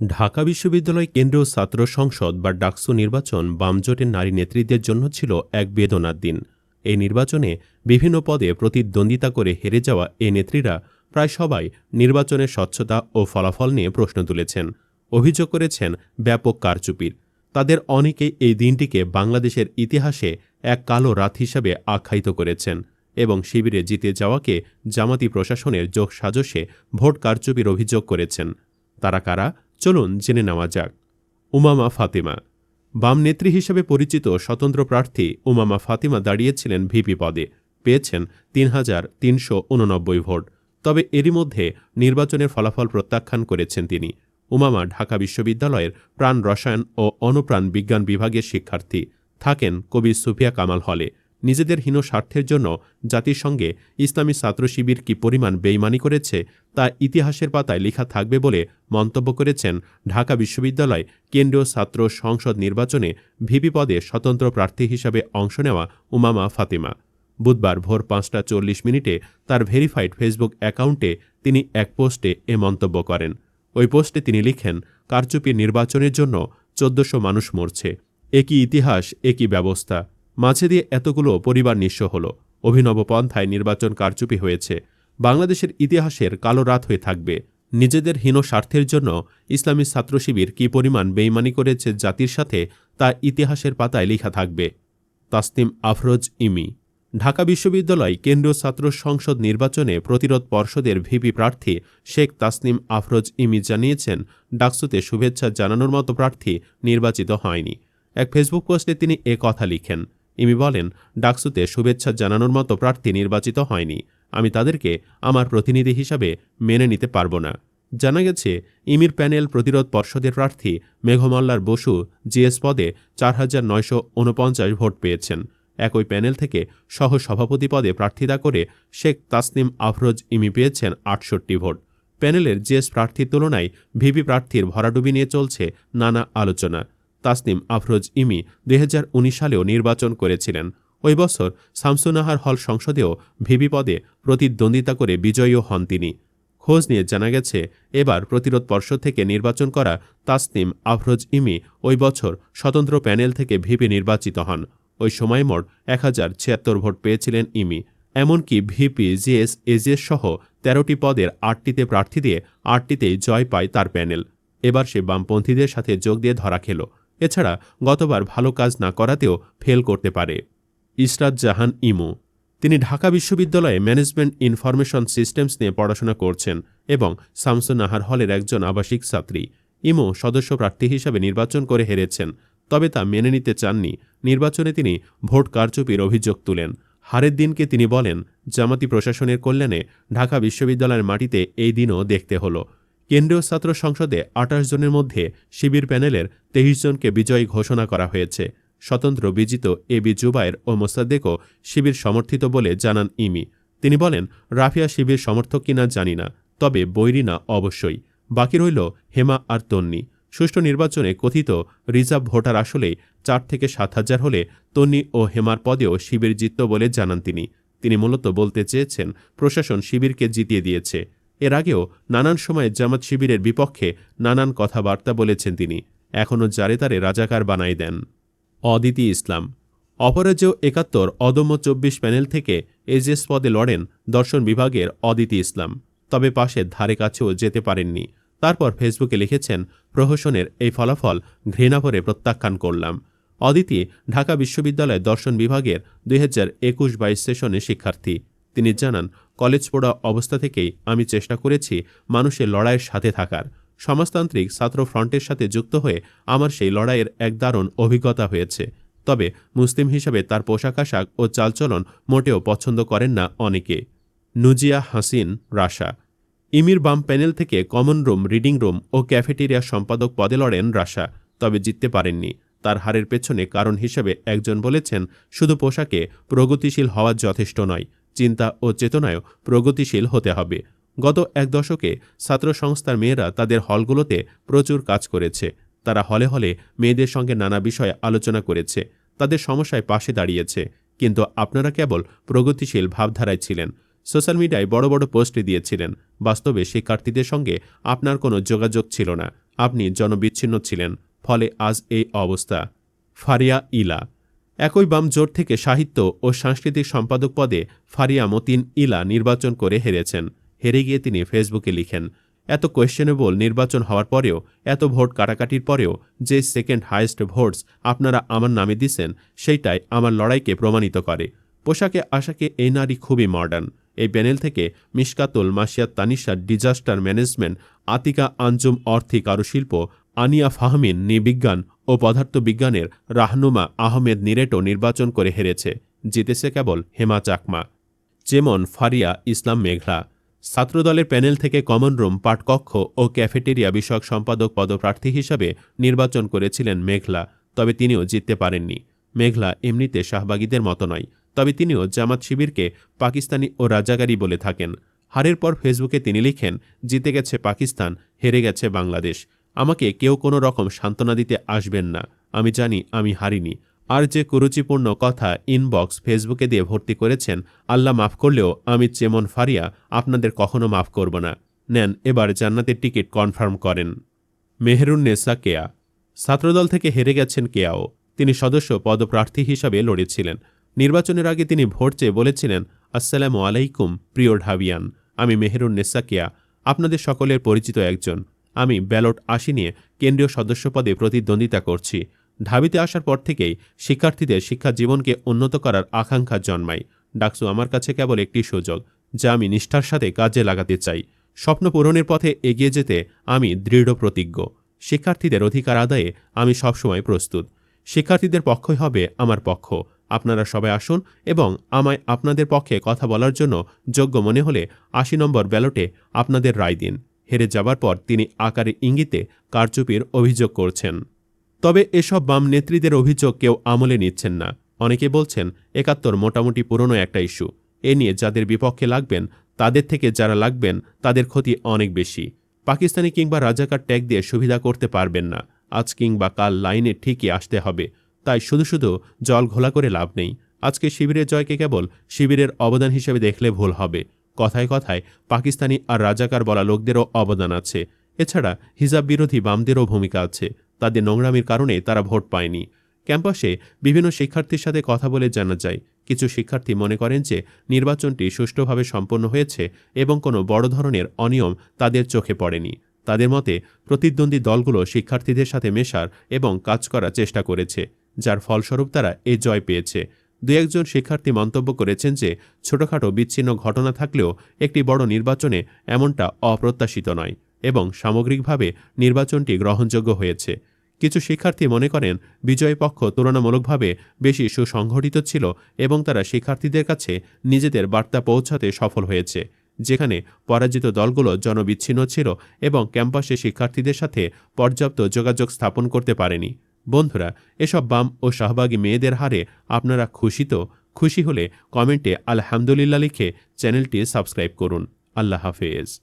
ঢাকা বিশ্ববিদ্যালয় কেন্দ্রীয় ছাত্র সংসদ বা ডাকসু নির্বাচন বামজোটের নারী নেতৃত্বের জন্য ছিল এক বেদনার দিন। এই নির্বাচনে বিভিন্ন পদে প্রতিদ্বন্দ্বিতা করে হেরে যাওয়া এই নেত্রীরা প্রায় সবাই নির্বাচনের স্বচ্ছতা ও ফলাফল নিয়ে প্রশ্ন তুলেছেন। অভিযোগ করেছেন ব্যাপক কারচুপির। তাদের অনেকেই এই দিনটিকে বাংলাদেশের ইতিহাসে এক কালো রাত হিসাবে আখ্যায়িত করেছেন এবং শিবিরে জিতে যাওয়াকে জামাতি প্রশাসনের যোগ সাজসে ভোট কারচুপির অভিযোগ করেছেন। তারা কারা? চলুন জেনে নেওয়া যাক। উমামা ফাতিমা। বাম নেত্রী হিসেবে পরিচিত স্বতন্ত্র প্রার্থী উমামা ফাতিমা দাঁড়িয়েছিলেন ভিপি পদে। পেয়েছেন তিন হাজার তিনশো উননব্বই ভোট। তবে এরই মধ্যে নির্বাচনের ফলাফল প্রত্যাখ্যান করেছেন তিনি। উমামা ঢাকা বিশ্ববিদ্যালয়ের প্রাণ রসায়ন ও অনুপ্রাণ বিজ্ঞান বিভাগের শিক্ষার্থী। থাকেন কবি সুফিয়া কামাল হলে। নিজেদের হীন স্বার্থের জন্য জাতিসংঘে ইসলামী ছাত্র শিবির কি পরিমাণ বেইমানি করেছে, তা ইতিহাসের পাতায় লেখা থাকবে বলে মন্তব্য করেছেন ঢাকা বিশ্ববিদ্যালয় কেন্দ্রীয় ছাত্র সংসদ নির্বাচনে ভিপি পদে স্বতন্ত্র প্রার্থী হিসাবে অংশ নেওয়া উমামা ফাতিমা। বুধবার ভোর পাঁচটা চল্লিশ মিনিটে তার ভেরিফাইড ফেসবুক অ্যাকাউন্টে তিনি এক পোস্টে এ মন্তব্য করেন। ওই পোস্টে তিনি লিখেন, কারচুপি নির্বাচনের জন্য চোদ্দশো মানুষ মরছে, একই ইতিহাস, একই ব্যবস্থা। মাঝে দিয়ে এতগুলো পরিবার নিঃস্ব হল। অভিনব পন্থায় নির্বাচন কারচুপি হয়েছে। বাংলাদেশের ইতিহাসের কালো রাত হয়ে থাকবে। নিজেদের হীন স্বার্থের জন্য ইসলামী ছাত্র শিবির কী পরিমাণ বেইমানি করেছে জাতির সাথে তা ইতিহাসের পাতায় লেখা থাকবে। তাসনিম আফরোজ, ইমি। ঢাকা বিশ্ববিদ্যালয় কেন্দ্রীয় ছাত্র সংসদ নির্বাচনে প্রতিরোধ পর্ষদের ভিপি প্রার্থী শেখ তাসনিম আফরোজ, ইমি জানিয়েছেন, ডাকসুতে শুভেচ্ছা জানানোর মতো প্রার্থী নির্বাচিত হয়নি। এক ফেসবুক পোস্টে তিনি এ কথা লিখেন। ইমি বলেন, ডাকসুতে শুভেচ্ছা জানানোর মতো প্রার্থী নির্বাচিত হয়নি। আমি তাদেরকে আমার প্রতিনিধি হিসাবে মেনে নিতে পারব না। জানা গেছে, ইমির প্যানেল প্রতিরোধ পর্ষদের প্রার্থী মেঘমল্লার বসু জিএস পদে চার হাজার নয়শো উনপঞ্চাশ ভোট পেয়েছেন। একই প্যানেল থেকে সহ সভাপতি পদে প্রার্থিতা করে শেখ তাসনিম আফরোজ ইমি পেয়েছেন আটষট্টি ভোট। প্যানেলের জিএস প্রার্থীর তুলনায় ভিপি প্রার্থীর ভরাডুবি নিয়ে চলছে নানা আলোচনা। তাসনিম আফরোজ ইমি দুই হাজার উনিশ সালেও নির্বাচন করেছিলেন। ওই বছর শামসুনাহার হল সংসদেও ভিপি পদে প্রতিদ্বন্দ্বিতা করে বিজয়ীও হন তিনি। খোঁজ নিয়ে জানা গেছে, এবার প্রতিরোধ পর্ষদ থেকে নির্বাচন করা তাসনিম আফরোজ ইমি ওই বছর স্বতন্ত্র প্যানেল থেকে ভিপি নির্বাচিত হন। ওই সময় মোট এক হাজার ছিয়াত্তর ভোট পেয়েছিলেন ইমি। এমনকি ভিপি, জিএস এজিএস সহ তেরোটি পদের আটটিতে প্রার্থী দিয়ে আটটিতেই জয় পায় তার প্যানেল। এবার সে বামপন্থীদের সাথে যোগ দিয়ে ধরা খেল। এছাড়া গতবার ভালো কাজ না করাতেও ফেল করতে পারে। ইসরাত জাহান ইমু। তিনি ঢাকা বিশ্ববিদ্যালয়ে ম্যানেজমেন্ট ইনফরমেশন সিস্টেমস নিয়ে পড়াশোনা করছেন এবং শামসুন নাহার হলের একজন আবাসিক ছাত্রী। ইমো সদস্য প্রার্থী হিসাবে নির্বাচন করে হেরেছেন, তবে তা মেনে নিতে চাননি। নির্বাচনে তিনি ভোট কারচুপির অভিযোগ তুলেন। হারের দিনকে তিনি বলেন, জামাতি প্রশাসনের কল্যাণে ঢাকা বিশ্ববিদ্যালয়ের মাটিতে এই দিনও দেখতে হলো। কেন্দ্রীয় ছাত্র সংসদে আঠাশ জনের মধ্যে শিবির প্যানেলের তেইশ জনকে বিজয়ী ঘোষণা করা হয়েছে। স্বতন্ত্র বিজিত এ বি জুবায়ের ও মোসাদ্দেকও শিবির সমর্থিত বলে জানান ইমি। তিনি বলেন, রাফিয়া শিবির সমর্থক কিনা জানি না, তবে বৈরী না অবশ্যই। বাকি রইল হেমা আর তন্নি। সুষ্ঠু নির্বাচনে কথিত রিজার্ভ ভোটার আসলে চার থেকে সাত হাজার হলে তন্নি ও হেমার পদেও শিবির জিতত বলে জানান তিনি। তিনি মূলত বলতে চেয়েছেন, প্রশাসন শিবিরকে জিতিয়ে দিয়েছে। এর আগেও নানান সময়ে জামাত শিবিরের বিপক্ষে নানান কথাবার্তা বলেছেন তিনি। এখনও জারে তারে রাজাকার বানাই দেন। অদিতি ইসলাম। অপরাজেয় একাত্তর অদম্য চব্বিশ প্যানেল থেকে এজেস পদে লড়েন দর্শন বিভাগের অদিতি ইসলাম। তবে পাশে ধারে কাছেও যেতে পারেননি। তারপর ফেসবুকে লিখেছেন, প্রহসনের এই ফলাফল ঘৃণা করে প্রত্যাখ্যান করলাম। অদিতি ঢাকা বিশ্ববিদ্যালয় দর্শন বিভাগের দুই হাজার একুশ বাইশ সেশনে শিক্ষার্থী। তিনি জানান কলেজ পড়া অবস্থা থেকেই আমি চেষ্টা করেছি মানুষের লড়াইয়ের সাথে থাকার। সমাজতান্ত্রিক ছাত্র ফ্রন্টের সাথে যুক্ত হয়ে আমার সেই লড়াইয়ের এক দারুণ অভিজ্ঞতা হয়েছে। তবে মুসলিম হিসাবে তার পোশাক আশাক ও চালচলন মোটেও পছন্দ করেন না অনেকে। নুজিয়া হাসিন, রাশা। ইমির বাম প্যানেল থেকে কমন রুম, রিডিং রুম ও ক্যাফেটেরিয়া সম্পাদক পদে লড়েন রাশা, তবে জিততে পারেননি। তার হারের পেছনে কারণ হিসেবে একজন বলেছেন, শুধু পোশাকে প্রগতিশীল হওয়া যথেষ্ট নয়। চিন্তা ও চেতনায়ও প্রগতিশীল হতে হবে। গত এক দশকে ছাত্র সংস্থার মেয়েরা তাদের হলগুলোতে প্রচুর কাজ করেছে। তারা হলে হলে মেয়েদের সঙ্গে নানা বিষয়ে আলোচনা করেছে। তাদের সমস্যায় পাশে দাঁড়িয়েছে। কিন্তু আপনারা কেবল প্রগতিশীল ভাবধারায় ছিলেন। সোশ্যাল মিডিয়ায় বড় বড় পোস্ট দিয়েছিলেন। বাস্তবে শিক্ষার্থীদের সঙ্গে আপনার কোনো যোগাযোগ ছিল না। আপনি জনবিচ্ছিন্ন ছিলেন। ফলে আজ এই অবস্থা। ফারিয়া ইলা একই বাম জোট থেকে সাহিত্য ও সাংস্কৃতিক সম্পাদক পদে ফারিয়া মতিন ইলা নির্বাচন করে হেরেছেন। হেরে গিয়ে তিনি ফেসবুকে লিখেন, এত কোয়েশ্চেনেবল নির্বাচন হওয়ার পরেও, এত ভোট কাটাকাটির পরেও যে সেকেন্ড হাইয়েস্ট ভোটস আপনারা আমার নামে দিছেন, সেইটাই আমার লড়াইকে প্রমাণিত করে। পোশাকে আশাকে এই নারী খুবই মডার্ন এই প্যানেল থেকে মিশকাতুল মাসিয়াত তানিশা ডিজাস্টার ম্যানেজমেন্ট আতিকা আঞ্জুম অর্থী কারুশিল্প, আনিয়া ফাহমিন নৃবিজ্ঞান ও পদার্থবিজ্ঞানের রাহনুমা আহমেদ নিরেটো নির্বাচন করে হেরেছে, জিতেছে কেবল হেমা চাকমা। যেমন ফারিয়া, ইসলাম মেঘলা। ছাত্রদলের প্যানেল থেকে কমন রুম পাঠকক্ষ ও ক্যাফেটেরিয়া বিষয়ক সম্পাদক পদপ্রার্থী হিসাবে নির্বাচন করেছিলেন মেঘলা, তবে তিনিও জিততে পারেননি। মেঘলা এমনিতে শাহবাগীদের মতো নয়, তবে তিনিও জামাত শিবিরকে পাকিস্তানি ও রাজাগারি বলে থাকেন। হারের পর ফেসবুকে তিনি লিখেন, জিতে গেছে পাকিস্তান, হেরে গেছে বাংলাদেশ। আমাকে কেউ কোনো রকম সান্ত্বনা দিতে আসবেন না। আমি জানি আমি হারিনি। আর যে কুরুচিপূর্ণ কথা ইনবক্স ফেসবুকে দিয়ে ভর্তি করেছেন, আল্লাহ মাফ করলেও আমি চেমন ফারিয়া আপনাদের কখনো মাফ করব না। নেন, এবার জান্নাতের টিকিট কনফার্ম করেন। মেহরুন্নেসা কেয়া। ছাত্রদল থেকে হেরে গেছেন কেয়াও। তিনি সদস্য পদপ্রার্থী হিসাবে লড়েছিলেন। নির্বাচনের আগে তিনি ভোট চেয়ে বলেছিলেন, আসসালামু আলাইকুম, প্রিয় ঢাবিয়ান। আমি মেহেরুন্নেসা কেয়া। আপনাদের সকলের পরিচিত একজন। আমি ব্যালট আশি নিয়ে কেন্দ্রীয় সদস্য পদে প্রতিদ্বন্দ্বিতা করছি। ঢাবিতে আসার পর থেকেই শিক্ষার্থীদের শিক্ষা জীবনকে উন্নত করার আকাঙ্ক্ষা জন্মায়। ডাকসু আমার কাছে কেবল একটি সুযোগ, যা আমি নিষ্ঠার সাথে কাজে লাগাতে চাই। স্বপ্ন পূরণের পথে এগিয়ে যেতে আমি দৃঢ় প্রতিজ্ঞ। শিক্ষার্থীদের অধিকার আদায়ে আমি সবসময় প্রস্তুত। শিক্ষার্থীদের পক্ষই হবে আমার পক্ষ। আপনারা সবাই আসুন এবং আমায় আপনাদের পক্ষে কথা বলার জন্য যোগ্য মনে হলে আশি নম্বর ব্যালটে আপনাদের রায় দিন। হেরে যাবার পর তিনি আকারে ইঙ্গিতে কারচুপির অভিযোগ করছেন। তবে এসব বাম নেত্রীদের অভিযোগ কেউ আমলে নিচ্ছেন না। অনেকে বলছেন, একাত্তর মোটামুটি পুরনো একটা ইস্যু। এ নিয়ে যাদের বিপক্ষে লাগবেন, তাদের থেকে যারা লাগবেন, তাদের ক্ষতি অনেক বেশি। পাকিস্তানি কিংবা রাজাকার ট্যাগ দিয়ে সুবিধা করতে পারবেন না। আজ কিংবা কাল লাইনে ঠিকই আসতে হবে। তাই শুধু শুধু জল ঘোলা করে লাভ নেই। আজকে শিবিরের জয়কে কেবল শিবিরের অবদান হিসেবে দেখলে ভুল হবে। কথায় কথায় পাকিস্তানি আর রাজাকার বলা লোকদেরও অবদান আছে। এছাড়া হিজাব বিরোধী বামদেরও ভূমিকা আছে। তাদের নোংরামির কারণে তারা ভোট পায়নি। ক্যাম্পাসে বিভিন্ন শিক্ষার্থীর সাথে কথা বলে জানা যায়, কিছু শিক্ষার্থী মনে করেন যে নির্বাচনটি সুষ্ঠুভাবে সম্পন্ন হয়েছে এবং কোনো বড় ধরনের অনিয়ম তাদের চোখে পড়েনি। তাদের মতে, প্রতিদ্বন্দ্বী দলগুলো শিক্ষার্থীদের সাথে মেশার এবং কাজ করার চেষ্টা করেছে, যার ফলস্বরূপ তারা এ জয় পেয়েছে। দু একজন শিক্ষার্থী মন্তব্য করেছেন যে, ছোটখাটো বিচ্ছিন্ন ঘটনা থাকলেও একটি বড় নির্বাচনে এমনটা অপ্রত্যাশিত নয় এবং সামগ্রিকভাবে নির্বাচনটি গ্রহণযোগ্য হয়েছে। কিছু শিক্ষার্থী মনে করেন, বিজয় পক্ষ তুলনামূলকভাবে বেশি সুসংগঠিত ছিল এবং তারা শিক্ষার্থীদের কাছে নিজেদের বার্তা পৌঁছাতে সফল হয়েছে, যেখানে পরাজিত দলগুলো জনবিচ্ছিন্ন ছিল এবং ক্যাম্পাসে শিক্ষার্থীদের সাথে পর্যাপ্ত যোগাযোগ স্থাপন করতে পারেনি। বন্ধুরা, এসব বাম ও সহভাগী মেয়েদের হারে আপনারা খুশি তো? খুশি হলে কমেন্টে আলহামদুলিল্লাহ লিখে চ্যানেলটি সাবস্ক্রাইব করুন। আল্লাহ হাফেজ।